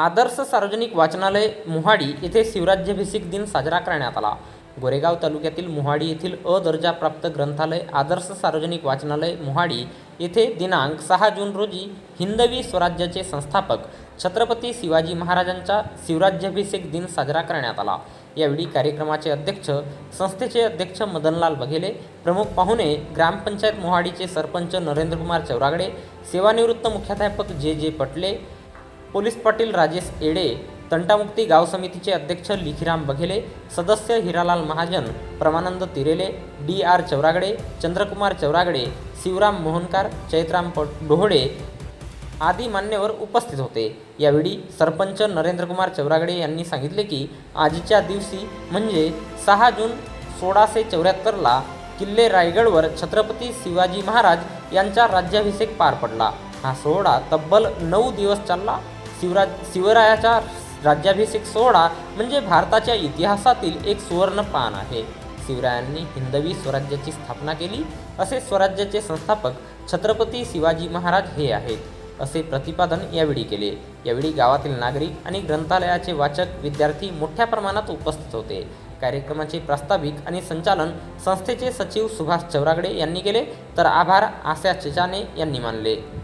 आदर्श सार्वजनिक वाचनालय मोहाडी येथे शिवराज्याभिषेक दिन साजरा करण्यात आला. गोरेगाव तालुक्यातील मोहाडी येथील अ दर्जाप्राप्त ग्रंथालय आदर्श सार्वजनिक वाचनालय मोहाडी येथे दिनांक सहा जून रोजी हिंदवी स्वराज्याचे संस्थापक छत्रपती शिवाजी महाराजांचा शिवराज्याभिषेक दिन साजरा करण्यात आला. यावेळी कार्यक्रमाचे अध्यक्ष संस्थेचे अध्यक्ष मदनलाल बघेले प्रमुख पाहुणे ग्रामपंचायत मोहाडीचे सरपंच नरेंद्रकुमार चौरागडे सेवानिवृत्त मुख्याध्यापक जे जे पटले पोलीस पाटील राजेश येडे तंटामुक्ती गाव समितीचे अध्यक्ष लिखीराम बघेले सदस्य हिरालाल महाजन प्रमानंद तिरेले डी आर चौरागडे चंद्रकुमार चौरागडे शिवराम मोहनकार चैत्राम प डोहडे आदी मान्यवर उपस्थित होते. यावेळी सरपंच नरेंद्रकुमार चौरागडे यांनी सांगितले की आजच्या दिवशी म्हणजे सहा जून सोळाशे चौऱ्याहत्तरला किल्ले रायगडवर छत्रपती शिवाजी महाराज यांचा राज्याभिषेक पार पडला. हा सोहळा तब्बल नऊ दिवस चालला. शिवराज शिवरायाचा राज्याभिषेक सोहळा म्हणजे भारताच्या इतिहासातील एक सुवर्ण पान आहे. शिवरायांनी हिंदवी स्वराज्याची स्थापना केली. असे स्वराज्याचे संस्थापक छत्रपती शिवाजी महाराज हे आहेत. असे प्रतिपादन यावेळी केले. यावेळी गावातील नागरिक आणि ग्रंथालयाचे वाचक विद्यार्थी मोठ्या प्रमाणात उपस्थित होते. कार्यक्रमाचे प्रास्ताविक आणि संचालन संस्थेचे सचिव सुभाष चौरागडे यांनी केले. तर आभार आशा चिचाने यांनी मानले.